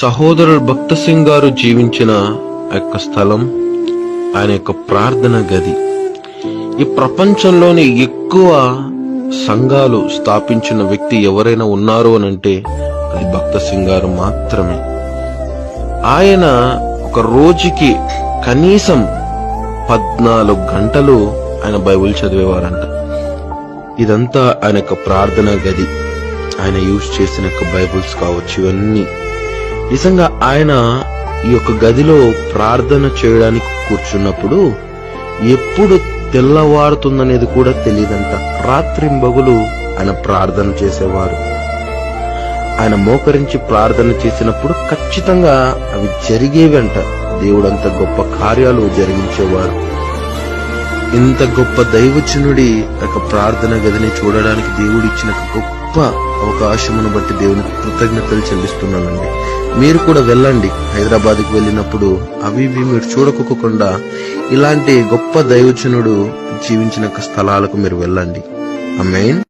సహోదరుడు భక్త సింగ్ గారు జీవించిన యొక్క స్థలం ఆయన యొక్క ప్రార్థన గది. ఈ ప్రపంచంలోని ఎక్కువ సంఘాలు స్థాపించిన వ్యక్తి ఎవరైనా ఉన్నారు అని అంటే అది భక్త సింగ్ గారు మాత్రమే. ఆయన ఒక రోజుకి కనీసం పద్నాలుగు గంటలు ఆయన బైబిల్ చదివేవారంట. ఇదంతా ఆయన యొక్క ప్రార్థన గది. ఆయన యూజ్ చేసిన యొక్క కావచ్చు ఇవన్నీ నిజంగా ఆయన ఈ యొక్క గదిలో ప్రార్థన చేయడానికి కూర్చున్నప్పుడు ఎప్పుడు తెల్లవారుతుందనేది కూడా తెలియదంట. రాత్రింబగులు ఆయన ప్రార్థన చేసేవారు. ఆయన మోకరించి ప్రార్థన చేసినప్పుడు ఖచ్చితంగా అవి జరిగేవంట. దేవుడంత గొప్ప కార్యాలు జరిగించేవారు. ఇంత గొప్ప దైవచనుడి యొక్క ప్రార్థన గదిని చూడడానికి దేవుడు ఇచ్చిన గొప్ప అవకాశమును బట్టి దేవునికి కృతజ్ఞతలు చెల్లిస్తున్నానండి. మీరు కూడా వెళ్ళండి. హైదరాబాద్కి వెళ్ళినప్పుడు అవి ఇవి మీరు చూడకోకుండా ఇలాంటి గొప్ప దైవచనుడు జీవించిన స్థలాలకు మీరు వెళ్ళండి. అమేన్